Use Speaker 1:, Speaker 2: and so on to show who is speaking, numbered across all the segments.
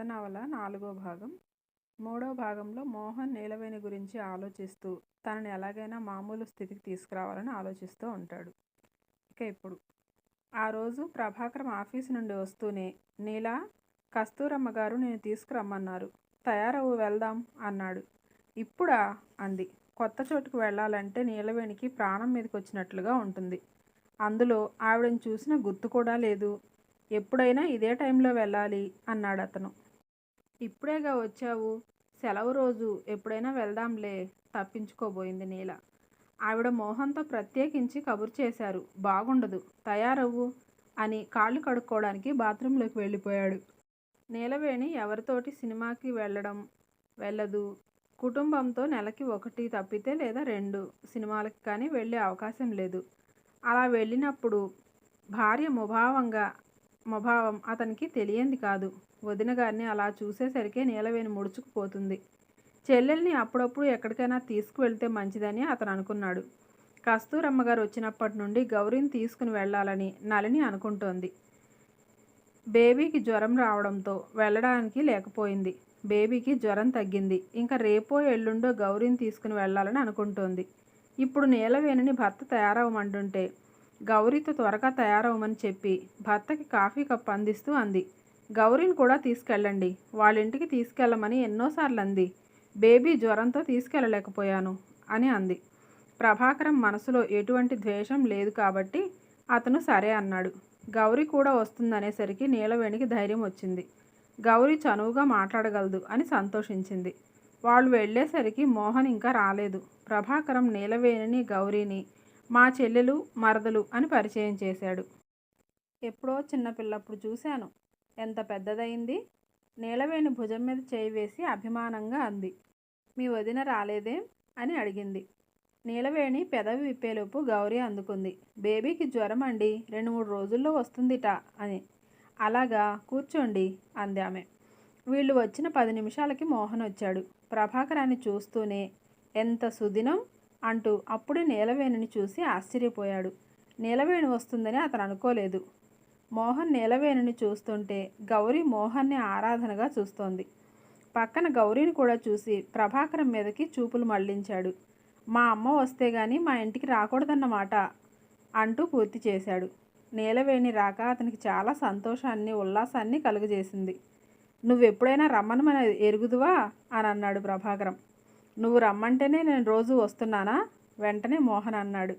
Speaker 1: కొత్త నవల నాలుగో భాగం. మూడో భాగంలో మోహన్ నీలవేణి గురించి ఆలోచిస్తూ తనని ఎలాగైనా మామూలు స్థితికి తీసుకురావాలని ఆలోచిస్తూ ఉంటాడు. ఇక ఇప్పుడు. ఆ రోజు ప్రభాకరం ఆఫీసు నుండి వస్తూనే నీలా కస్తూరమ్మ గారు నేను తీసుకురమ్మన్నారు. తయారవు వెళ్దాం అన్నాడు. ఇప్పుడా? అంది. కొత్త చోటుకు వెళ్ళాలంటే నీలవేణికి ప్రాణం మీదకి వచ్చినట్లుగా ఉంటుంది. అందులో ఆవిడని చూసిన గుర్తు కూడా లేదు. ఎప్పుడైనా ఇదే టైంలో వెళ్ళాలి అన్నాడు అతను ఇప్పుడేగా వచ్చావు? సెలవు రోజు ఎప్పుడైనా వెళ్దాంలే తప్పించుకోబోయింది నీల. ఆవిడ మోహన్తో ప్రత్యేకించి కబురు చేశారు. బాగుండదు తయారవ్వు అని కాళ్ళు కడుక్కోవడానికి బాత్రూంలోకి వెళ్ళిపోయాడు. నీలవేణి ఎవరితోటి సినిమాకి వెళ్ళడం వెళ్ళదు. కుటుంబంతో నెలకి ఒకటి తప్పితే లేదా రెండు సినిమాలకి కానీ వెళ్ళే అవకాశం లేదు. అలా వెళ్ళినప్పుడు భార్య ముభావంగా ముభావం అతనికి తెలియంది కాదు. వదిన గారిని అలా చూసేసరికే నీలవేణి ముడుచుకుపోతుంది. చెల్లెల్ని అప్పుడప్పుడు ఎక్కడికైనా తీసుకువెళ్తే మంచిదని అతను అనుకున్నాడు. కస్తూరమ్మ గారు వచ్చినప్పటి నుండి గౌరీని తీసుకుని వెళ్ళాలని నలిని అనుకుంటోంది. బేబీకి జ్వరం రావడంతో వెళ్ళడానికి లేకపోయింది. బేబీకి జ్వరం తగ్గింది. ఇంకా రేపో ఎల్లుండో గౌరీని తీసుకుని వెళ్ళాలని అనుకుంటోంది. ఇప్పుడు నీలవేణిని భర్త తయారవమంటుంటే గౌరీతో త్వరగా తయారవమని చెప్పి భర్తకి కాఫీ కప్ అందిస్తూ అంది. గౌరీని కూడా తీసుకెళ్ళండి. వాళ్ళ ఇంటికి తీసుకెళ్ళమని ఎన్నోసార్లు అంది బేబీ జ్వరంతో తీసుకెళ్ళలేకపోయాను అని అంది. ప్రభాకరం మనసులో ఎటువంటి ద్వేషం లేదు కాబట్టి అతను సరే అన్నాడు. గౌరీ కూడా వస్తుందనేసరికి నీలవేణికి ధైర్యం వచ్చింది. గౌరీ చనువుగా మాట్లాడగలదు అని సంతోషించింది. వాళ్ళు వెళ్ళేసరికి మోహన్ ఇంకా రాలేదు. ప్రభాకరం నీలవేణిని గౌరీని మా చెల్లెలు మరదలు అని పరిచయం చేశాడు. ఎప్పుడో చిన్నపిల్లప్పుడు చూశాను. ఎంత పెద్దదయింది? నీలవేణి భుజం మీద చేయి వేసి అభిమానంగా అంది. మీ వదిన రాలేదేం? అని అడిగింది. నీలవేణి పెదవి విప్పేలోపు గౌరీ అందుకుంది. బేబీకి జ్వరం అండి. రెండు మూడు రోజుల్లో వస్తుందిట అని. అలాగా కూర్చోండి అంది ఆమె. వీళ్ళు వచ్చిన పది నిమిషాలకి మోహన్ వచ్చాడు ప్రభాకరాన్ని చూస్తూనే ఎంత సుదినం? అంటూ అప్పుడే నీలవేణిని చూసి ఆశ్చర్యపోయాడు. నీలవేణి వస్తుందని అతను అనుకోలేదు. మోహన్ నీలవేణిని చూస్తుంటే గౌరీ మోహన్ని ఆరాధనగా చూస్తోంది. పక్కన గౌరీని కూడా చూసి ప్రభాకరం మీదకి చూపులు మళ్ళించాడు మా అమ్మ వస్తే గాని మా ఇంటికి రాకూడదన్నమాట అంటూ పూర్తి చేశాడు. నీలవేణి రాక అతనికి చాలా సంతోషాన్ని ఉల్లాసాన్ని కలుగజేసింది. నువ్వెప్పుడైనా రమ్మని మన ఎరుగుదువా? అని అన్నాడు ప్రభాకరం. నువ్వు రమ్మంటేనే నేను రోజు వస్తున్నానా? వెంటనే మోహన్ అన్నాడు.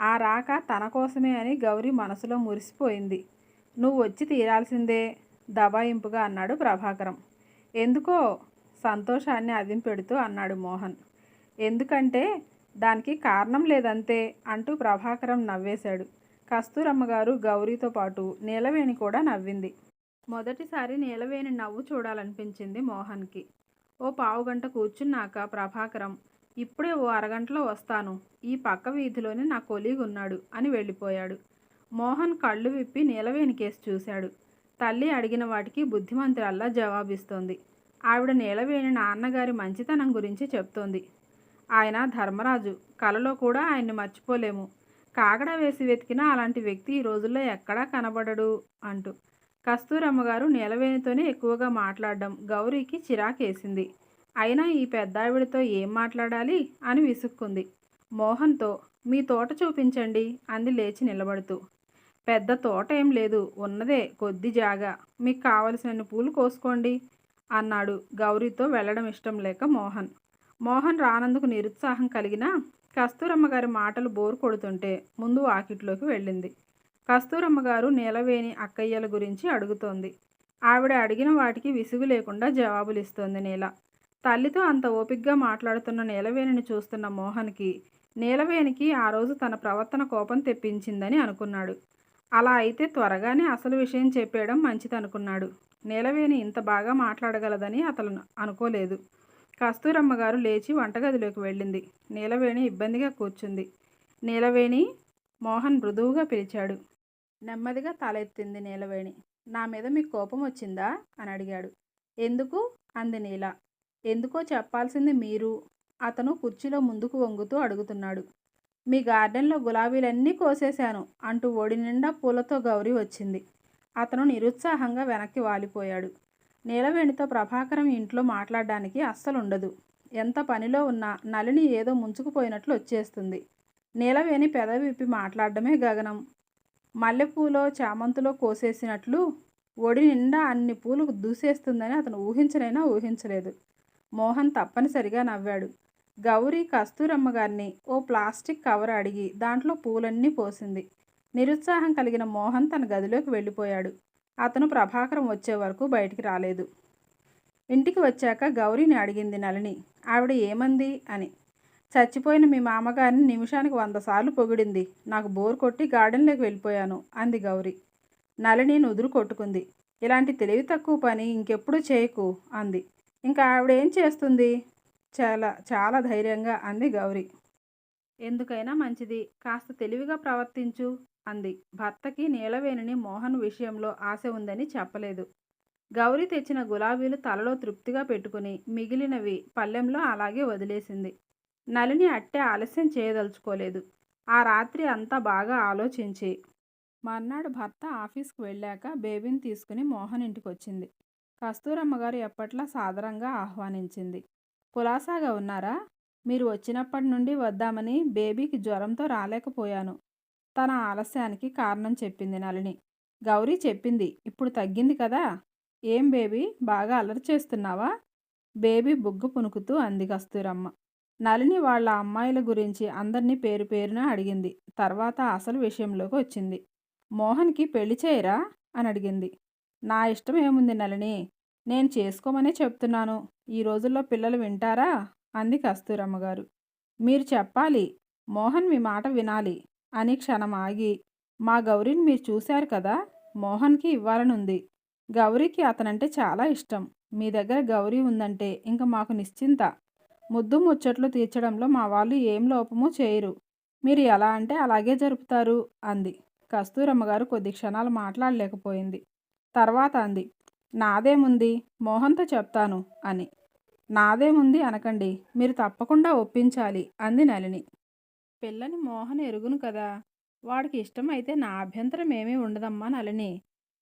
Speaker 1: ఆ రాక తన కోసమే అని గౌరీ మనసులో మురిసిపోయింది. నువ్వు వచ్చి తీరాల్సిందే దబాయింపుగా అన్నాడు ప్రభాకరం. ఎందుకో? సంతోషాన్ని అదింపెడుతూ అన్నాడు మోహన్. ఎందుకంటే దానికి కారణం లేదంతే అంటూ ప్రభాకరం నవ్వేశాడు. కస్తూరమ్మ గారు గౌరీతో పాటు నీలవేణి కూడా నవ్వింది. మొదటిసారి నీలవేణి నవ్వు చూడాలనిపించింది మోహన్కి. ఓ పావుగంట కూర్చున్నాక ప్రభాకరం ఇప్పుడే ఓ అరగంటలో వస్తాను. ఈ పక్క వీధిలోనే నా కొలీగ్ ఉన్నాడు అని వెళ్ళిపోయాడు. మోహన్ కళ్ళు విప్పి నీలవేణి కేసు చూశాడు. తల్లి అడిగిన వాటికి బుద్ధిమంతురల్లా జవాబిస్తోంది. ఆవిడ నీలవేణి నాన్నగారి మంచితనం గురించి చెప్తోంది. ఆయన ధర్మరాజు. కలలో కూడా ఆయన్ని మర్చిపోలేము. కాగడ వేసి వెతికినా అలాంటి వ్యక్తి ఈ రోజుల్లో ఎక్కడా కనబడడు అంటూ కస్తూరమ్మ గారు నీలవేణితోనే ఎక్కువగా మాట్లాడడం గౌరీకి చిరాకేసింది. అయినా ఈ పెద్దావిడితో ఏం మాట్లాడాలి అని విసుక్కుంది. మోహన్తో మీ తోట చూపించండి అంది లేచి నిలబడుతూ. పెద్ద తోట ఏం లేదు ఉన్నదే కొద్ది జాగా. మీకు కావలసిన పూలు కోసుకోండి అన్నాడు గౌరీతో వెళ్ళడం ఇష్టం లేక మోహన్. మోహన్ రానందుకు నిరుత్సాహం కలిగినా కస్తూరమ్మ గారి మాటలు బోరు కొడుతుంటే ముందు వాకిట్లోకి వెళ్ళింది. కస్తూరమ్మ గారు నీలవేణి అక్కయ్యల గురించి అడుగుతోంది. ఆవిడ అడిగిన వాటికి విసుగు లేకుండా జవాబులు ఇస్తోంది నీల. తల్లితో అంత ఓపిగ్గా మాట్లాడుతున్న నీలవేణిని చూస్తున్న మోహన్కి నీలవేణికి ఆ రోజు తన ప్రవర్తన కోపం తెప్పించిందని అనుకున్నాడు. అలా అయితే త్వరగానే అసలు విషయం చెప్పేయడం మంచిదనుకున్నాడు. నీలవేణి ఇంత బాగా మాట్లాడగలదని అతను అనుకోలేదు. కస్తూరమ్మ గారు లేచి వంటగదిలోకి వెళ్ళింది. నీలవేణి ఇబ్బందిగా కూర్చుంది. నీలవేణి మోహన్ మృదువుగా పిలిచాడు. నెమ్మదిగా తలెత్తింది నీలవేణి. నా మీద మీకు కోపం వచ్చిందా? అని అడిగాడు. ఎందుకు? అంది నీల. ఎందుకో చెప్పాల్సింది మీరు. అతను కుర్చీలో ముందుకు వంగుతూ అడుగుతున్నాడు. మీ గార్డెన్లో గులాబీలన్నీ కోసేశాను అంటూ ఒడి నిండా పూలతో గౌరీ వచ్చింది. అతను నిరుత్సాహంగా వెనక్కి వాలిపోయాడు. నీలవేణితో ప్రభాకరం ఇంట్లో మాట్లాడడానికి అస్సలు ఉండదు ఎంత పనిలో ఉన్నా నలిని ఏదో ముంచుకుపోయినట్లు వచ్చేస్తుంది. నీలవేణి పెదవిప్పి మాట్లాడడమే గగనం. మల్లెపూలో చామంతిలో కోసేసినట్లు ఒడి నిండా అన్ని పూలు దూసేస్తుందని అతను ఊహించనైనా ఊహించలేదు. మోహన్ తప్పనిసరిగా నవ్వాడు. గౌరీ కస్తూరమ్మ గారిని ఓ ప్లాస్టిక్ కవర్ అడిగి దాంట్లో పూలన్నీ పోసింది. నిరుత్సాహం కలిగిన మోహన్ తన గదిలోకి వెళ్ళిపోయాడు. అతను ప్రభాకరం వచ్చే వరకు బయటికి రాలేదు. ఇంటికి వచ్చాక గౌరీని అడిగింది నళిని ఆవిడ ఏమంది? అని. చచ్చిపోయిన మీ మామగారిని నిమిషానికి వంద సార్లు పొగిడింది. నాకు బోర్ కొట్టి గార్డెన్లోకి వెళ్ళిపోయాను అంది గౌరీ. నలిని నుదురు కొట్టుకుంది. ఇలాంటి తెలివి తక్కువ పని ఇంకెప్పుడు చేయకు అంది. ఇంకా ఆవిడేం చేస్తుంది? చాలా చాలా ధైర్యంగా అంది గౌరీ. ఎందుకైనా మంచిది కాస్త తెలివిగా ప్రవర్తించు అంది. భర్తకి నీలవేణిని మోహన్ విషయంలో ఆశ ఉందని చెప్పలేదు. గౌరీ తెచ్చిన గులాబీలు తలలో తృప్తిగా పెట్టుకుని మిగిలినవి పల్లెంలో అలాగే వదిలేసింది. నలిని అట్టే ఆలస్యం చేయదలుచుకోలేదు. ఆ రాత్రి అంతా బాగా ఆలోచించి. మర్నాడు భర్త ఆఫీస్కి వెళ్ళాక బేబీని తీసుకుని మోహన్ ఇంటికి వచ్చింది కస్తూరమ్మ గారు ఎప్పట్లా సాదరంగా ఆహ్వానించింది. కులాసాగా ఉన్నారా? మీరు వచ్చినప్పటి నుండి వద్దామని బేబీకి జ్వరంతో రాలేకపోయాను. తన ఆలస్యానికి కారణం చెప్పింది నలిని గౌరీ చెప్పింది ఇప్పుడు తగ్గింది కదా? ఏం బేబీ? బాగా అల్లరి చేస్తున్నావా? బేబీ బుగ్గు పునుకుతూ అంది కస్తూరమ్మ. నలిని వాళ్ళ అమ్మాయిల గురించి అందరినీ పేరు పేరున అడిగింది. తర్వాత అసలు విషయంలోకి వచ్చింది. మోహన్కి పెళ్ళి చేయరా? అని అడిగింది. నా ఇష్టం ఏముంది నలిని నేను చేసుకోమనే చెప్తున్నాను. ఈ రోజుల్లో పిల్లలు వింటారా? అంది కస్తూరమ్మగారు మీరు చెప్పాలి. మోహన్ మీ మాట వినాలి అని క్షణం ఆగి మా గౌరీని మీరు చూశారు కదా? మోహన్కి ఇవ్వాలనుంది. గౌరీకి అతనంటే చాలా ఇష్టం. మీ దగ్గర గౌరీ ఉందంటే ఇంక మాకు నిశ్చింత. ముద్దు ముచ్చట్లు తీర్చడంలో మా వాళ్ళు ఏం లోపము చేయరు. మీరు ఎలా అంటే అలాగే జరుపుతారు అంది. కస్తూరమ్మ గారు కొద్ది క్షణాలు మాట్లాడలేకపోయింది. తర్వాత అంది. నాదేముంది? మోహన్తో చెప్తాను అని. నాదేముంది అనకండి. మీరు తప్పకుండా ఒప్పించాలి అంది నలిని పిల్లని మోహన్ ఎరుగును కదా. వాడికి ఇష్టమైతే నా అభ్యంతరం ఏమీ ఉండదమ్మా నలిని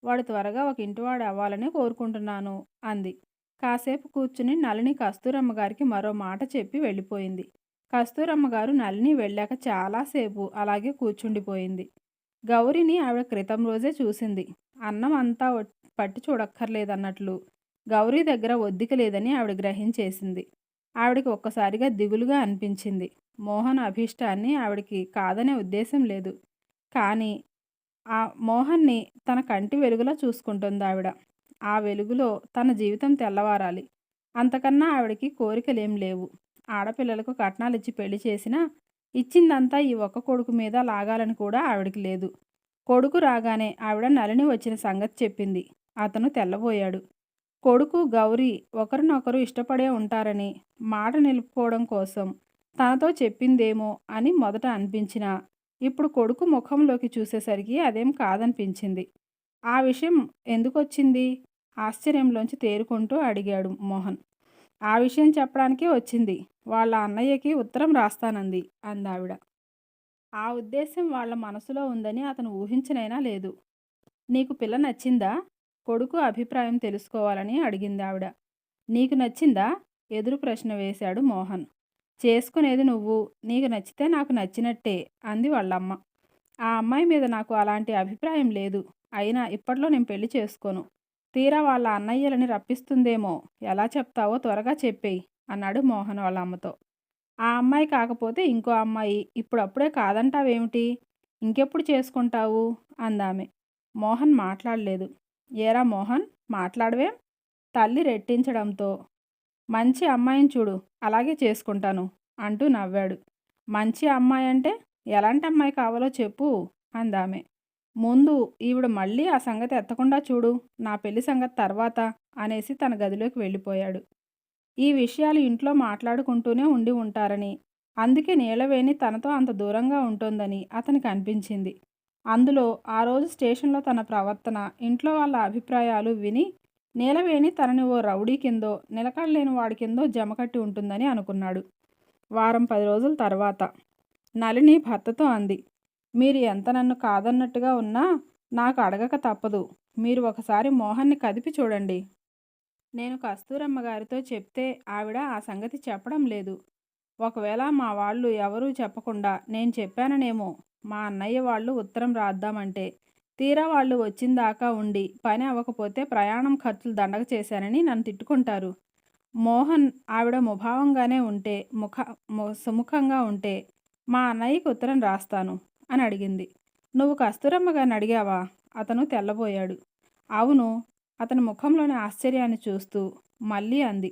Speaker 1: వాడు త్వరగా ఒక ఇంటివాడు అవ్వాలని కోరుకుంటున్నాను అంది. కాసేపు కూర్చుని నలిని కస్తూరమ్మ గారికి మరో మాట చెప్పి వెళ్ళిపోయింది. కస్తూరమ్మ గారు నలిని వెళ్ళాక చాలాసేపు అలాగే కూర్చుండిపోయింది. గౌరిని ఆవిడ క్రితం రోజే చూసింది. అన్నం అంతా పట్టి చూడక్కర్లేదన్నట్లు గౌరీ దగ్గర ఒద్దిక లేదని ఆవిడ గ్రహించేసింది. ఆవిడకి ఒక్కసారిగా దిగులుగా అనిపించింది. మోహన్ అభీష్టాన్ని ఆవిడకి కాదనే ఉద్దేశం లేదు. కానీ ఆ మోహన్ని తన కంటి వెలుగులో చూసుకుంటుంది ఆవిడ. ఆ వెలుగులో తన జీవితం తెల్లవారాలి. అంతకన్నా ఆవిడకి కోరికలేం లేవు. ఆడపిల్లలకు కట్నాలు ఇచ్చి పెళ్ళి చేసినా ఇచ్చిందంతా ఈ ఒక్క కొడుకు మీద లాగాలని కూడా ఆవిడకి లేదు. కొడుకు రాగానే ఆవిడ నలిని వచ్చిన సంగతి చెప్పింది. అతను తెల్లబోయాడు. కొడుకు గౌరీ ఒకరినొకరు ఇష్టపడే ఉంటారని మాట నిలుపుకోవడం కోసం తనతో చెప్పిందేమో అని మొదట అనిపించిన ఇప్పుడు కొడుకు ముఖంలోకి చూసేసరికి అదేం కాదనిపించింది. ఆ విషయం ఎందుకొచ్చింది? ఆశ్చర్యంలోంచి తేరుకుంటూ అడిగాడు మోహన్. ఆ విషయం చెప్పడానికే వచ్చింది. వాళ్ళ అన్నయ్యకి ఉత్తరం రాస్తానంది అందావిడ. ఆ ఉద్దేశం వాళ్ళ మనసులో ఉందని అతను ఊహించనైనా లేదు. నీకు పిల్ల నచ్చిందా? కొడుకు అభిప్రాయం తెలుసుకోవాలని అడిగింది ఆవిడ నీకు నచ్చిందా? ఎదురు ప్రశ్న వేశాడు మోహన్. చేసుకునేది నువ్వు. నీకు నచ్చితే నాకు నచ్చినట్టే అంది వాళ్ళమ్మ. ఆ అమ్మాయి మీద నాకు అలాంటి అభిప్రాయం లేదు. అయినా ఇప్పట్లో నేను పెళ్ళి చేసుకోను. తీరా వాళ్ళ అన్నయ్యలని రప్పిస్తుందేమో. ఎలా చెప్తావో త్వరగా చెప్పేయి అన్నాడు మోహన్ వాళ్ళ అమ్మతో ఆ అమ్మాయి కాకపోతే ఇంకో అమ్మాయి ఇప్పుడప్పుడే కాదంటావేమిటి? ఇంకెప్పుడు చేసుకుంటావు? అందామె. మోహన్ మాట్లాడలేదు. ఏరా మోహన్ మాట్లాడవేం? తల్లి రెట్టించడంతో. మంచి అమ్మాయిని చూడు అలాగే చేసుకుంటాను అంటూ నవ్వాడు. మంచి అమ్మాయి అంటే ఎలాంటి అమ్మాయి కావాలో చెప్పు అందామె. ముందు ఈవిడ మళ్ళీ ఆ సంగతి ఎత్తకుండా చూడు నా పెళ్ళి సంగతి తర్వాత అనేసి తన గదిలోకి వెళ్ళిపోయాడు. ఈ విషయాలు ఇంట్లో మాట్లాడుకుంటూనే ఉండి ఉంటారని అందుకే నీలవేణి తనతో అంత దూరంగా ఉంటుందని అతనికి అనిపించింది. అందులో ఆ రోజు స్టేషన్లో తన ప్రవర్తన ఇంట్లో వాళ్ళ అభిప్రాయాలు విని నీలవేణి తనని ఓ రౌడీ కిందో నిలకడలేని వాడి కిందో జమకట్టి ఉంటుందని అనుకున్నాడు. వారం పది రోజుల తర్వాత నలిని భర్తతో అంది. మీరు ఎంత నన్ను కాదన్నట్టుగా ఉన్నా నాకు అడగక తప్పదు. మీరు ఒకసారి మోహన్ని కదిపి చూడండి. నేను కస్తూరమ్మ గారితో చెప్తే ఆవిడ ఆ సంగతి చెప్పడం లేదు. ఒకవేళ మా వాళ్ళు ఎవరూ చెప్పకుండా నేను చెప్పాననేమో మా అన్నయ్య వాళ్ళు ఉత్తరం రాద్దామంటే తీరా వాళ్ళు వచ్చిందాకా ఉండి పని అవ్వకపోతే ప్రయాణం ఖర్చులు దండగ చేశానని నన్ను తిట్టుకుంటారు. మోహన్ ఆవిడ ముభావంగానే ఉంటే ముఖ సుముఖంగా ఉంటే మా అన్నయ్యకి ఉత్తరం రాస్తాను. అని అడిగింది. నువ్వు కస్తూరమ్మ గారిని అడిగావా? అతను తెల్లబోయాడు. అవును. అతని ముఖంలోని ఆశ్చర్యాన్ని చూస్తూ మళ్ళీ అంది.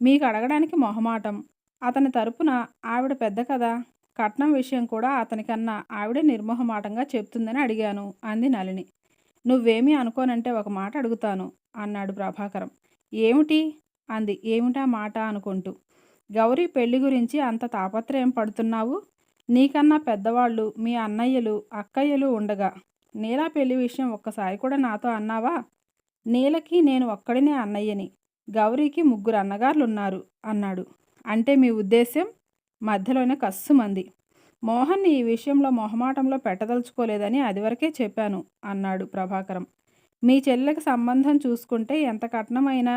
Speaker 1: మీకు అడగడానికి మొహమాటం. అతని తరపున ఆవిడ పెద్ద కదా కట్నం విషయం కూడా అతనికన్నా ఆవిడే నిర్మోహమాటంగా చెప్తుందని అడిగాను అంది నలిని నువ్వేమీ అనుకోనంటే ఒక మాట అడుగుతాను అన్నాడు ప్రభాకరం. ఏమిటి? అంది. ఏమిటా మాట? అనుకుంటూ. గౌరీ పెళ్ళి గురించి అంత తాపత్రయం పడుతున్నావు? నీకన్నా పెద్దవాళ్ళు మీ అన్నయ్యలు అక్కయ్యలు ఉండగా. నీలా పెళ్ళి విషయం ఒక్కసారి కూడా నాతో అన్నావా? నీలకి నేను ఒక్కడినే అన్నయ్యని. గౌరీకి ముగ్గురు అన్నగారులున్నారు అన్నాడు. అంటే మీ ఉద్దేశ్యం? మధ్యలోనే కస్సుమంది మోహన్ని ఈ విషయంలో మొహమాటంలో పెట్టదలుచుకోలేదని అదివరకే చెప్పాను అన్నాడు ప్రభాకరం. మీ చెల్లెకి సంబంధం చూసుకుంటే ఎంత కట్నమైనా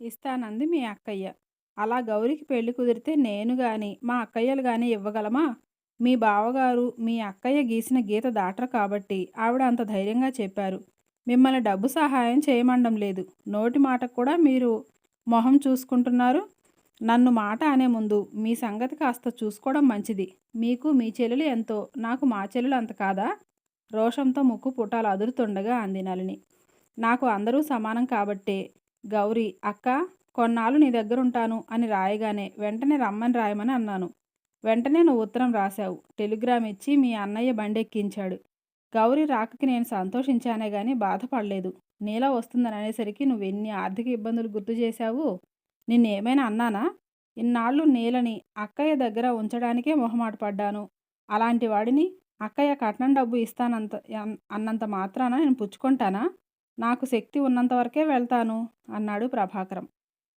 Speaker 1: ఇస్తానంది మీ అక్కయ్య. అలా గౌరికి పెళ్ళి కుదిరితే నేను గాని మా అక్కయ్యలు గాని ఇవ్వగలమా? మీ బావగారు మీ అక్కయ్య గీసిన గీత దాటరు కాబట్టి ఆవిడ అంత ధైర్యంగా చెప్పారు. మిమ్మల్ని డబ్బు సహాయం చేయమండం లేదు. నోటి మాటకు కూడా మీరు మొహం చూసుకుంటున్నారు. నన్ను మాట అనే ముందు మీ సంగతి కాస్త చూసుకోవడం మంచిది. మీకు మీ చెల్లెలు ఎంతో నాకు మా చెల్లెలు అంత కాదా? రోషంతో ముక్కు పుటాలు అదురుతుండగా అంది నలిని నాకు అందరూ సమానం కాబట్టే గౌరీ అక్క కొన్నాళ్ళు నీ దగ్గర ఉంటాను అని రాయగానే వెంటనే రమ్మని రాయమని అన్నాను. వెంటనే నువ్వు ఉత్తరం రాశావు. టెలిగ్రామ్ ఇచ్చి మీ అన్నయ్య బండెక్కించాడు. గౌరీ రాకకి నేను సంతోషించానే గాని బాధపడలేదు. నీలా వస్తుందని అనేసరికి నువ్వు ఎన్ని ఆర్థిక ఇబ్బందులు గుర్తు చేశావు? నిన్నేమైనా అన్నానా? ఇన్నాళ్ళు నీలని అక్కయ్య దగ్గర ఉంచడానికే మొహమాట పడ్డాను. అలాంటి వాడిని అక్కయ్య కట్నం డబ్బు ఇస్తానంత అన్నంత మాత్రాన నేను పుచ్చుకుంటానా? నాకు శక్తి ఉన్నంత వరకే వెళ్తాను అన్నాడు ప్రభాకరం.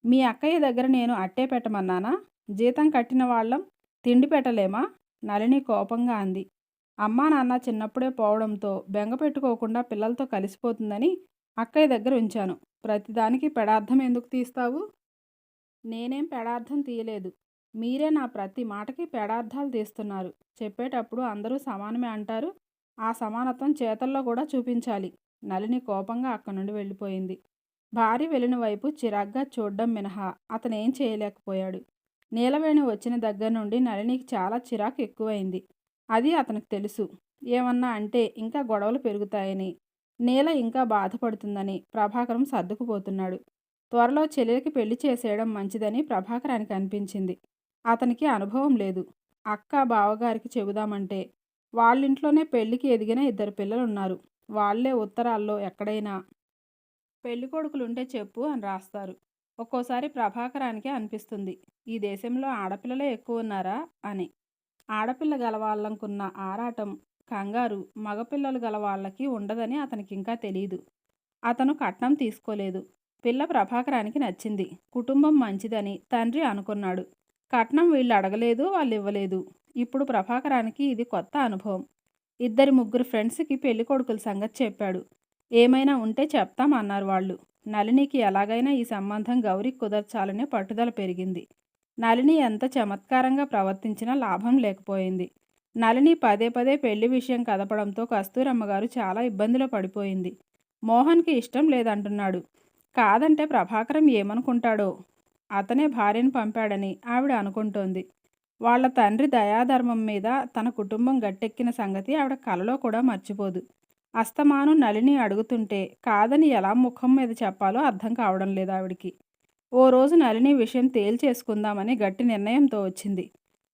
Speaker 1: మీ అక్కయ్య దగ్గర నేను అట్టే పెట్టమన్నానా? జీతం కట్టిన వాళ్ళం తిండి పెట్టలేమా? నలిని కోపంగా అంది. అమ్మా నాన్న చిన్నప్పుడే పోవడంతో బెంగ పెట్టుకోకుండా పిల్లలతో కలిసిపోతుందని అక్కయ్య దగ్గర ఉంచాను. ప్రతిదానికి పెడార్థం ఎందుకు తీస్తావు? నేనేం పెడార్థం తీయలేదు. మీరే నా ప్రతి మాటకి పెడార్థాలు తీస్తున్నారు. చెప్పేటప్పుడు అందరూ సమానమే అంటారు. ఆ సమానత్వం చేతల్లో కూడా చూపించాలి. నలిని కోపంగా అక్కడి నుండి వెళ్ళిపోయింది. భార్య వెళ్ళిన వైపు చిరాగ్గా చూడడం మినహా. అతనేం చేయలేకపోయాడు. నీలవేణి వచ్చిన దగ్గర నుండి నళినికి చాలా చిరాకు ఎక్కువైంది. అది అతనికి తెలుసు. ఏమన్నా అంటే ఇంకా గొడవలు పెరుగుతాయని. నీల ఇంకా బాధపడుతుందని ప్రభాకరం సర్దుకుపోతున్నాడు. త్వరలో చెల్లెలకి పెళ్ళి చేసేయడం మంచిదని ప్రభాకరానికి అనిపించింది. అతనికి అనుభవం లేదు. అక్క బావగారికి చెబుదామంటే వాళ్ళింట్లోనే పెళ్ళికి ఎదిగిన ఇద్దరు పిల్లలున్నారు. వాళ్ళే ఉత్తరాల్లో ఎక్కడైనా పెళ్ళి కొడుకులుంటే చెప్పు అని రాస్తారు. ఒక్కోసారి ప్రభాకరానికి అనిపిస్తుంది. ఈ దేశంలో ఆడపిల్లలే ఎక్కువ ఉన్నారా అని. ఆడపిల్ల గలవాళ్ళకున్న ఆరాటం కంగారు మగపిల్లలు గల వాళ్ళకి ఉండదని అతనికి ఇంకా తెలియదు అతను కట్నం తీసుకోలేదు. పిల్ల ప్రభాకరానికి నచ్చింది. కుటుంబం మంచిదని తండ్రి అనుకున్నాడు. కట్నం వీళ్ళు అడగలేదు వాళ్ళు ఇవ్వలేదు ఇప్పుడు ప్రభాకరానికి ఇది కొత్త అనుభవం. ఇద్దరి ముగ్గురు ఫ్రెండ్స్కి పెళ్ళి కొడుకుల సంగతి చెప్పాడు. ఏమైనా ఉంటే చెప్తామన్నారు వాళ్ళు. నళినికి ఎలాగైనా ఈ సంబంధం గౌరికి కుదర్చాలనే పట్టుదల పెరిగింది. నళిని ఎంత చమత్కారంగా ప్రవర్తించినా లాభం లేకపోయింది. నళిని పదే పదే పెళ్ళి విషయం కదపడంతో కస్తూరమ్మగారు చాలా ఇబ్బందిలో పడిపోయింది. మోహన్కి ఇష్టం లేదంటున్నాడు. కాదంటే ప్రభాకరం ఏమనుకుంటాడో? అతనే భార్యను పంపాడని ఆవిడ అనుకుంటోంది. వాళ్ళ తండ్రి దయాధర్మం మీద తన కుటుంబం గట్టెక్కిన సంగతి ఆవిడ కలలో కూడా మర్చిపోదు. అస్తమాను నళిని అడుగుతుంటే కాదని ఎలా ముఖం మీద చెప్పాలో అర్థం కావడం లేదు ఆవిడికి. ఓ రోజు నళిని విషయం తేల్చేసుకుందామని గట్టి నిర్ణయంతో వచ్చింది.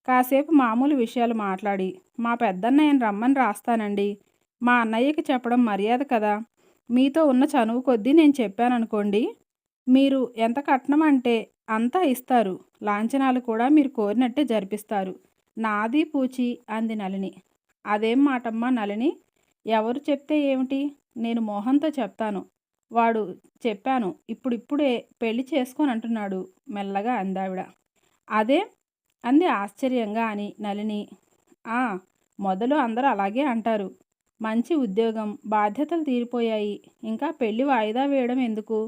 Speaker 1: కాసేపు మామూలు విషయాలు మాట్లాడి మా పెద్దన్నయ్యను రమ్మని రాస్తానండి. మా అన్నయ్యకి చెప్పడం మర్యాద కదా. మీతో ఉన్న చనువు కొద్దీ నేను చెప్పాననుకోండి. మీరు ఎంత కట్నం అంటే అంతా ఇస్తారు. లాంఛనాలు కూడా మీరు కోరినట్టే జరిపిస్తారు. నాది పూచి అంది నలిని అదేం మాటమ్మా నలిని ఎవరు చెప్తే ఏమిటి? నేను మోహన్తో చెప్తాను. వాడు చెప్పాను ఇప్పుడిప్పుడే పెళ్ళి చేసుకొని అంటున్నాడు మెల్లగా అందావిడ. అదే? అంది ఆశ్చర్యంగా అని నలిని ఆ మొదలు అందరూ అలాగే అంటారు. మంచి ఉద్యోగం బాధ్యతలు తీరిపోయాయి. ఇంకా పెళ్ళి వాయిదా వేయడం ఎందుకు?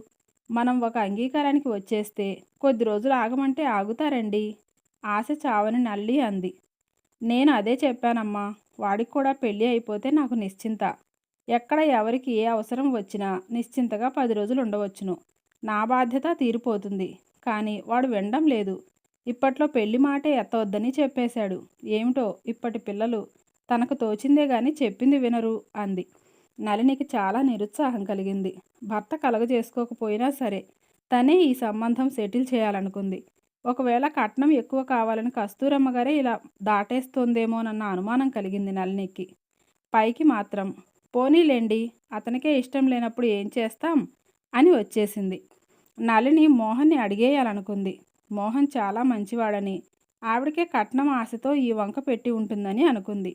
Speaker 1: మనం ఒక అంగీకారానికి వచ్చేస్తే కొద్ది రోజులు ఆగమంటే ఆగుతారండి. ఆశ చావని నల్లి అంది. నేను అదే చెప్పానమ్మా. వాడికి కూడా పెళ్ళి అయిపోతే నాకు నిశ్చింత. ఎక్కడ ఎవరికి ఏ అవసరం వచ్చినా నిశ్చింతగా పది రోజులు ఉండవచ్చును. నా బాధ్యత తీరిపోతుంది. కానీ వాడు వినడం లేదు. ఇప్పట్లో పెళ్ళి మాటే ఎత్తవద్దని చెప్పేశాడు. ఏమిటో ఇప్పటి పిల్లలు తనకు తోచిందే గాని చెప్పింది వినరు అంది. నలినికి చాలా నిరుత్సాహం కలిగింది. భర్త కలగజేసుకోకపోయినా సరే తనే ఈ సంబంధం సెటిల్ చేయాలనుకుంది. ఒకవేళ కట్నం ఎక్కువ కావాలని కస్తూరమ్మ గారే ఇలా దాటేస్తోందేమోనన్న అనుమానం కలిగింది నలినికి పైకి మాత్రం పోనీలేండి అతనికే ఇష్టం లేనప్పుడు ఏం చేస్తాం? అని వచ్చేసింది. నలిని మోహన్ని అడిగేయాలనుకుంది. మోహన్ చాలా మంచివాడని ఆవిడకే కట్నం ఆశతో ఈ వంక పెట్టి ఉంటుందని అనుకుంది.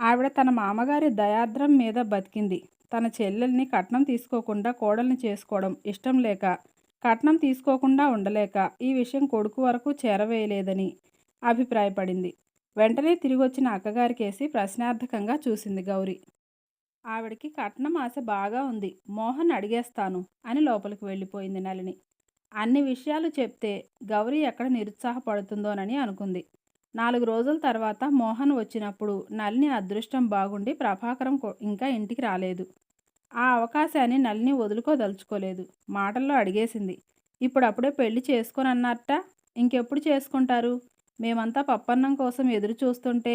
Speaker 1: ఆవిడ తన మామగారి దయాద్రం మీద బతికింది. తన చెల్లెల్ని కట్నం తీసుకోకుండా కోడల్ని చేసుకోవడం ఇష్టం లేక కట్నం తీసుకోకుండా ఉండలేక ఈ విషయం కొడుకు వరకు చేరవేయలేదని అభిప్రాయపడింది. వెంటనే తిరిగొచ్చిన అక్కగారికేసి ప్రశ్నార్థకంగా చూసింది గౌరీ. ఆవిడికి కట్నం ఆశ బాగా ఉంది. మోహన్ అడిగేస్తాను అని లోపలికి వెళ్ళిపోయింది నలిని అన్ని విషయాలు చెప్తే గౌరీ ఎక్కడ నిరుత్సాహపడుతుందోనని అనుకుంది. నాలుగు రోజుల తర్వాత మోహన్ వచ్చినప్పుడు నలిని అదృష్టం బాగుండి ప్రభాకరం ఇంకా ఇంటికి రాలేదు. ఆ అవకాశాన్ని నలిని వదులుకోదలుచుకోలేదు. మాటల్లో అడిగేసింది. ఇప్పుడు అప్పుడే పెళ్ళి చేసుకోనన్నట్ట ఇంకెప్పుడు చేసుకుంటారు? మేమంతా పప్పన్నం కోసం ఎదురు చూస్తుంటే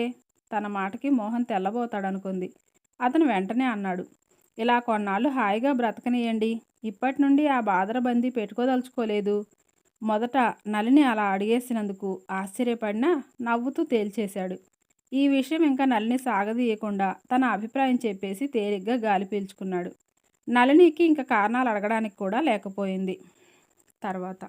Speaker 1: తన మాటకి మోహన్ తెల్లబోతాడనుకుంది. అతను వెంటనే అన్నాడు. ఇలా కొన్నాళ్ళు హాయిగా బ్రతకనియండి. ఇప్పటి నుండి ఆ బాదరబందీ పెట్టుకోదలుచుకోలేదు. మొదట నలిని అలా అడిగేసినందుకు ఆశ్చర్యపడినా నవ్వుతూ తేల్చేశాడు. ఈ విషయం ఇంకా నలిని సాగదీయకుండా తన అభిప్రాయం చెప్పేసి తేలిగ్గా గాలి పీల్చుకున్నాడు. నలినికి ఇంకా కారణాలు అడగడానికి కూడా లేకపోయింది. తర్వాత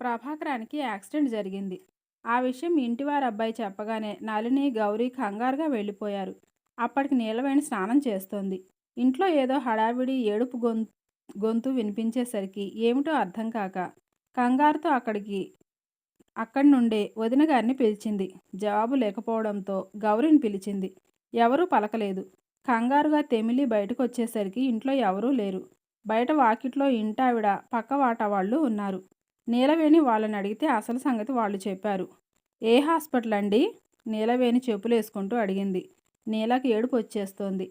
Speaker 1: ప్రభాకరానికి యాక్సిడెంట్ జరిగింది. ఆ విషయం ఇంటివారి అబ్బాయి చెప్పగానే నలిని గౌరీ కంగారుగా వెళ్ళిపోయారు. అప్పటికి నీలవేణి స్నానం చేస్తోంది. ఇంట్లో ఏదో హడావిడి ఏడుపు గొంతు గొంతు వినిపించేసరికి ఏమిటో అర్థం కాక కంగారుతో అక్కడికి అక్కడి నుండే వదిన గారిని పిలిచింది. జవాబు లేకపోవడంతో గౌరిని పిలిచింది. ఎవరూ పలకలేదు. కంగారుగా తెమిలి బయటకు వచ్చేసరికి ఇంట్లో ఎవరూ లేరు. బయట వాకిట్లో ఇంటావిడ పక్కవాట వాళ్ళు ఉన్నారు. నీలవేణి వాళ్ళని అడిగితే అసలు సంగతి వాళ్ళు చెప్పారు. ఏ హాస్పిటల్ అండి నీలవేణి చెప్పులేసుకుంటూ అడిగింది. నీలకి ఏడుపు వచ్చేస్తోంది.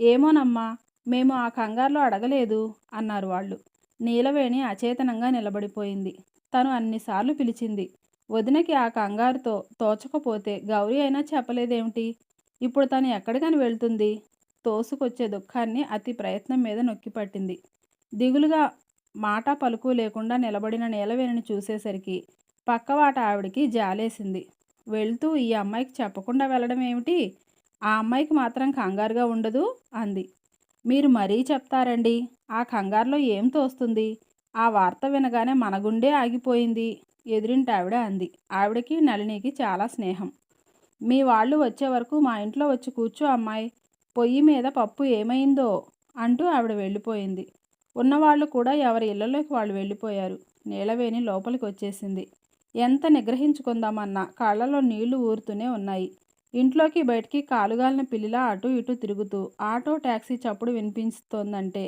Speaker 1: ఏమోనమ్మా మేము ఆ కంగారులో అడగలేదు అన్నారు వాళ్ళు. నీలవేణి అచేతనంగా నిలబడిపోయింది. తను అన్నిసార్లు పిలిచింది. వదినకి ఆ కంగారుతో తోచకపోతే గౌరీ అయినా చెప్పలేదేమిటి? ఇప్పుడు తను ఎక్కడికని వెళ్తుంది? తోసుకొచ్చే దుఃఖాన్ని అతి ప్రయత్నం మీద నొక్కిపట్టింది దిగులుగా మాట పలుకు లేకుండా నిలబడిన నీలవేణిని చూసేసరికి పక్కవాట ఆవిడికి జాలేసింది. వెళ్తూ ఈ అమ్మాయికి చెప్పకుండా వెళ్ళడం ఏమిటి? ఆ అమ్మాయికి మాత్రం కంగారుగా ఉండదు? అంది. మీరు మరీ చెప్తారండి? ఆ కంగారులో ఏం తోస్తుంది? ఆ వార్త వినగానే మన గుండె ఆగిపోయింది. ఎదురింటి ఆవిడ అంది. ఆవిడకి నళినికి చాలా స్నేహం. మీ వాళ్ళు వచ్చే వరకు మా ఇంట్లో వచ్చి కూర్చో అమ్మాయి. పొయ్యి మీద పప్పు ఏమైందో అంటూ ఆవిడ వెళ్ళిపోయింది. ఉన్నవాళ్ళు కూడా ఎవరి ఇళ్ళలోకి వాళ్ళు వెళ్ళిపోయారు. నీలవేణి లోపలికి వచ్చేసింది. ఎంత నిగ్రహించుకుందామన్నా కాళ్ళలో నీళ్ళు ఊరుతూనే ఉన్నాయి. ఇంట్లోకి బయటికి కాలుగాలిన పిల్లిలా అటు ఇటు తిరుగుతూ ఆటో ట్యాక్సీ చప్పుడు వినిపిస్తోందంటే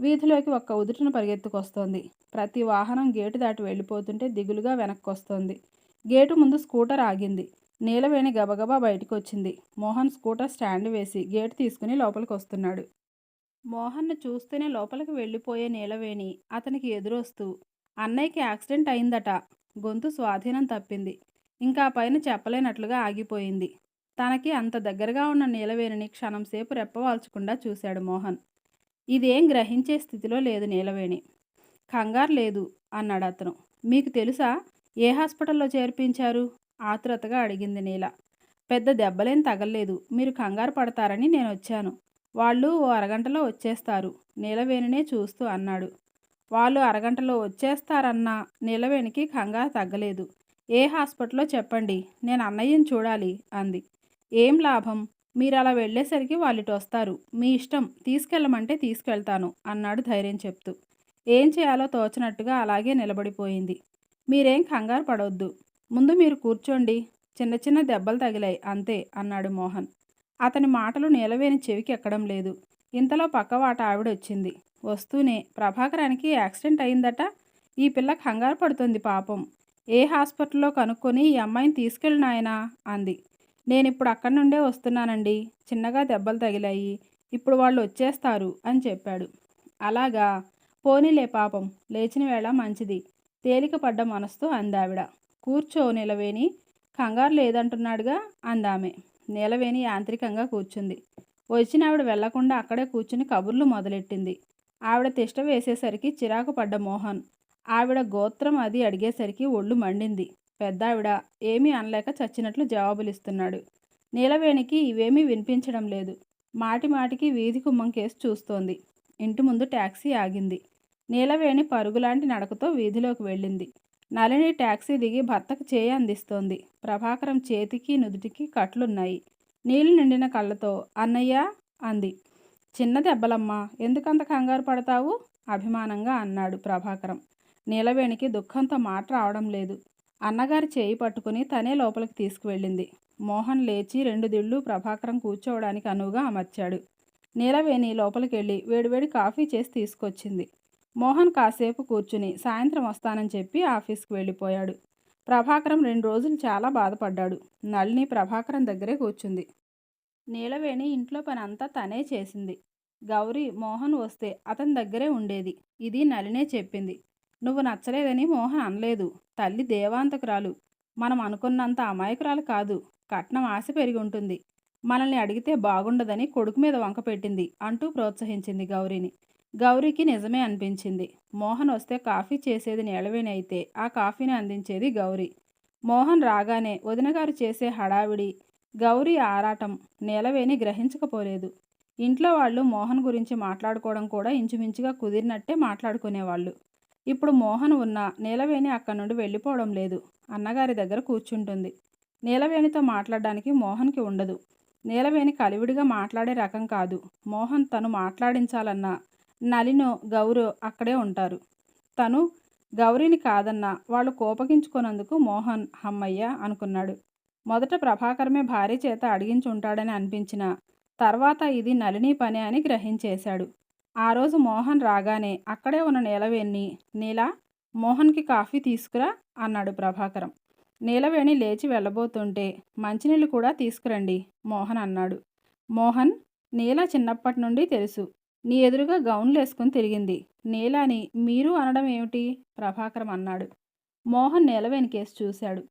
Speaker 1: వీధిలోకి ఒక్క ఉదుటిన పరిగెత్తుకొస్తోంది. ప్రతి వాహనం గేటు దాటి వెళ్ళిపోతుంటే దిగులుగా వెనక్కి వస్తోంది గేటు ముందు స్కూటర్ ఆగింది. నీలవేణి గబగబా బయటకు వచ్చింది మోహన్ స్కూటర్ స్టాండ్ వేసి గేటు తీసుకుని లోపలికి వస్తున్నాడు మోహన్ను చూస్తేనే లోపలికి వెళ్ళిపోయే నీలవేణి అతనికి ఎదురొస్తూ అన్నయ్యకి యాక్సిడెంట్ అయిందట. గొంతు స్వాధీనం తప్పింది. ఇంకా పైన చెప్పలేనట్లుగా ఆగిపోయింది. తనకి అంత దగ్గరగా ఉన్న నీలవేణిని క్షణంసేపు రెప్పవాల్చకుండా చూశాడు మోహన్. ఇదేం గ్రహించే స్థితిలో లేదు నీలవేణి. కంగారు లేదు అన్నాడు అతను. మీకు తెలుసా ఏ హాస్పిటల్లో చేర్పించారు? ఆతురతగా అడిగింది నీల. పెద్ద దెబ్బలేం తగలలేదు. మీరు కంగారు పడతారని నేను వచ్చాను. వాళ్ళు ఓ అరగంటలో వచ్చేస్తారు నీలవేణినే చూస్తూ అన్నాడు. వాళ్ళు అరగంటలో వచ్చేస్తారన్న నీలవేణికి కంగారు తగ్గలేదు. ఏ హాస్పిటల్లో చెప్పండి నేను అన్నయ్యని చూడాలి అంది. ఏం లాభం? మీరు అలా వెళ్ళేసరికి వాళ్ళిటి వస్తారు మీ ఇష్టం తీసుకెళ్ళమంటే తీసుకెళ్తాను అన్నాడు ధైర్యం చెప్తూ. ఏం చేయాలో తోచినట్టుగా అలాగే నిలబడిపోయింది. మీరేం కంగారు పడవద్దు ముందు మీరు కూర్చోండి. చిన్న చిన్న దెబ్బలు తగిలాయి అంతే అన్నాడు మోహన్. అతని మాటలు నిలవేని చెవికి ఎక్కడం లేదు. ఇంతలో పక్కవాట ఆవిడ వచ్చింది వస్తూనే ప్రభాకరానికి యాక్సిడెంట్ అయిందట? ఈ పిల్ల కంగారు పడుతుంది పాపం. ఏ హాస్పిటల్లో కనుక్కొని ఈ అమ్మాయిని తీసుకెళ్ళి నాయనా? అంది. నేను ఇప్పుడు అక్కడి నుండే వస్తున్నానండి. చిన్నగా దెబ్బలు తగిలాయి. ఇప్పుడు వాళ్ళు వచ్చేస్తారు అని చెప్పాడు. అలాగా? పోనీలే పాపం. లేచిన వేళ మంచిది. తేలిక పడ్డ మనసుతో అందావిడ. కూర్చో నిలవేని కంగారు లేదంటున్నాడుగా అందామె. నీలవేణి యాంత్రికంగా కూర్చుంది. వచ్చిన ఆవిడ వెళ్ళకుండా అక్కడే కూర్చుని కబుర్లు మొదలెట్టింది. ఆవిడ తిష్ట వేసేసరికి చిరాకు పడ్డ మోహన్. ఆవిడ గోత్రం అది అడిగేసరికి ఒళ్ళు మండింది. పెద్దావిడ ఏమీ అనలేక చచ్చినట్లు జవాబులిస్తున్నాడు. నీలవేణికి ఇవేమీ వినిపించడం లేదు. మాటి మాటికి వీధి కుమ్మం కేసు చూస్తోంది. ఇంటి ముందు ట్యాక్సీ ఆగింది. నీలవేణి పరుగులాంటి నడకతో వీధిలోకి వెళ్ళింది. నలిని ట్యాక్సీ దిగి భర్తకు చేయి అందిస్తోంది. ప్రభాకరం చేతికి నుదుటికి కట్లున్నాయి. నీళ్ళు నిండిన కళ్ళతో అన్నయ్య అంది. చిన్న దెబ్బలమ్మా ఎందుకంత కంగారు పడతావు? అభిమానంగా అన్నాడు ప్రభాకరం. నీలవేణికి దుఃఖంతో మాట రావడం లేదు. అన్నగారి చేయి పట్టుకుని తనే లోపలికి తీసుకువెళ్ళింది. మోహన్ లేచి రెండు దిళ్ళు ప్రభాకరం కూర్చోవడానికి అనువుగా అమర్చాడు. నీలవేణి లోపలికెళ్ళి వేడివేడి కాఫీ చేసి తీసుకొచ్చింది. మోహన్ కాసేపు కూర్చుని సాయంత్రం వస్తానని చెప్పి ఆఫీస్కి వెళ్ళిపోయాడు. ప్రభాకరం రెండు రోజులు చాలా బాధపడ్డాడు. నళిని ప్రభాకరం దగ్గరే కూర్చుంది. నీలవేణి ఇంట్లో పని అంతా తనే చేసింది. గౌరీ మోహన్ వస్తే అతని దగ్గరే ఉండేది. ఇది నలినే చెప్పింది. నువ్వు నచ్చలేదని మోహన్ అనలేదు. తల్లి దేవాంతకురాలు. మనం అనుకున్నంత అమాయకురాలు కాదు. కట్నం ఆశ పెరిగి ఉంటుంది. మనల్ని అడిగితే బాగుండదని కొడుకు మీద వంక పెట్టింది అంటూ ప్రోత్సహించింది గౌరీని. గౌరీకి నిజమే అనిపించింది. మోహన్ వస్తే కాఫీ చేసేది నీలవేణి అయితే ఆ కాఫీని అందించేది గౌరీ. మోహన్ రాగానే వదినగారు చేసే హడావిడి గౌరీ ఆరాటం నీలవేణి గ్రహించకపోలేదు. ఇంట్లో వాళ్ళు మోహన్ గురించి మాట్లాడుకోవడం కూడా ఇంచుమించుగా కుదిరినట్టే మాట్లాడుకునేవాళ్ళు. ఇప్పుడు మోహన్ ఉన్న నీలవేణి అక్కడి నుండి వెళ్ళిపోవడం లేదు. అన్నగారి దగ్గర కూర్చుంటుంది. నీలవేణితో మాట్లాడడానికి మోహన్కి ఉండదు. నీలవేణి కలివిడిగా మాట్లాడే రకం కాదు. మోహన్ తను మాట్లాడించాలన్నా నలినో గౌరో అక్కడే ఉంటారు. తను గౌరీని కాదన్నా వాళ్ళు కోపగించుకున్నందుకు మోహన్ హమ్మయ్య అనుకున్నాడు. మొదట ప్రభాకరమే భార్య చేత అడిగించి ఉంటాడని అనిపించిన తర్వాత ఇది నలిని పని అని గ్రహించేశాడు. ఆ రోజు మోహన్ రాగానే అక్కడే ఉన్న నీలవేణి నీలా? మోహన్కి కాఫీ తీసుకురా అన్నాడు ప్రభాకరం. నీలవేణి లేచి వెళ్ళబోతుంటే మంచినీళ్ళు కూడా తీసుకురండి మోహన్ అన్నాడు. మోహన్ నీల చిన్నప్పటి నుండి తెలుసు. నీ ఎదురుగా గౌన్లు వేసుకుని తిరిగింది. నీలాని మీరు అనడం ఏమిటి? ప్రభాకరం అన్నాడు. మోహన్ నీలవేణి కేసు చూశాడు.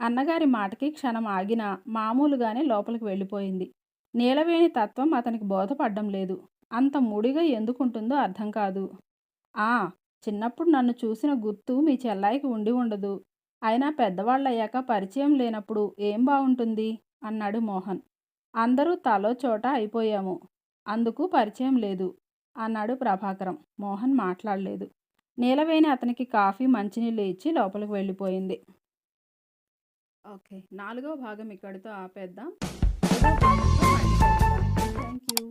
Speaker 1: అన్నగారి మాటకి క్షణం ఆగినా మామూలుగానే లోపలికి వెళ్ళిపోయింది. నీలవేణి తత్వం అతనికి బోధపడ్డం లేదు. అంత ముడిగా ఎందుకుంటుందో అర్థం కాదు. ఆ చిన్నప్పుడు నన్ను చూసిన గుర్తు మీ చెల్లాయికి ఉండి ఉండదు. అయినా పెద్దవాళ్ళయ్యాక పరిచయం లేనప్పుడు ఏం బాగుంటుంది అన్నాడు మోహన్. అందరూ తలో చోట అయిపోయాము. అందుకు పరిచయం లేదు అన్నాడు ప్రభాకరం. మోహన్ మాట్లాడలేదు. నీలవేణి అతనికి కాఫీ మంచినీళ్ళు ఇచ్చి లోపలికి వెళ్ళిపోయింది. ఓకే నాలుగో భాగం ఇక్కడితో ఆపేద్దాం. Thank you